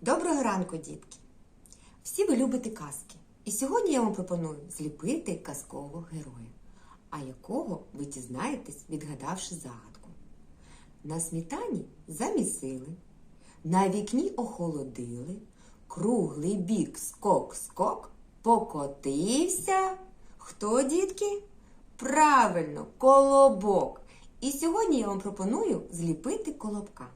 Доброго ранку, дітки! Всі ви любите казки. І сьогодні я вам пропоную зліпити казкового героя, а якого ви дізнаєтесь, відгадавши загадку. На сметані замісили, на вікні охолодили, круглий бік скок-скок, покотився. Хто, дітки? Правильно, колобок. І сьогодні я вам пропоную зліпити колобка.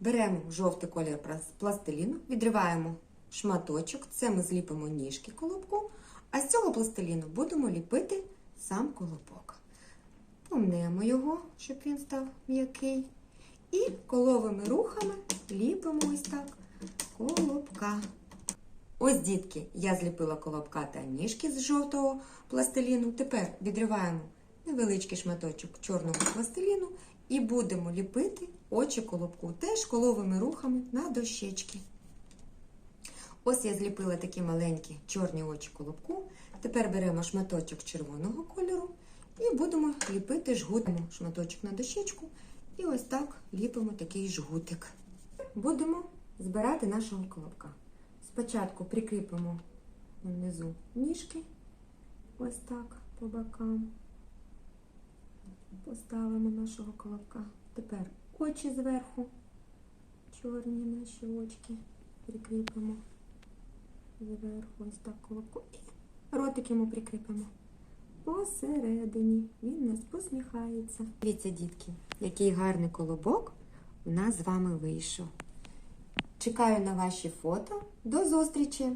Беремо жовтий колір плас- пластиліну, відриваємо шматочок, це ми зліпимо ніжки колобку, а з цього пластиліну будемо ліпити сам колобок. Помнемо його, щоб він став м'який. І коловими рухами ліпимо ось так колобка. Ось, дітки, я зліпила колобка та ніжки з жовтого пластиліну. Тепер відриваємо невеличкий шматочок чорного пластиліну і будемо ліпити очі колобку теж коловими рухами на дощечки. Ось я зліпила такі маленькі чорні очі колобку. Тепер беремо шматочок червоного кольору і будемо ліпити жгутимо шматочок на дощечку. І ось так ліпимо такий жгутик. Будемо збирати нашого колобка. Спочатку прикріпимо внизу ніжки, ось так по бокам. Поставимо нашого колобка. Тепер очі зверху, чорні наші очки прикріпимо зверху, ось так колобку. І ротик йому прикріпимо. Посередині він нас посміхається. Дивіться, дітки, який гарний колобок у нас з вами вийшов. Чекаю на ваші фото. До зустрічі!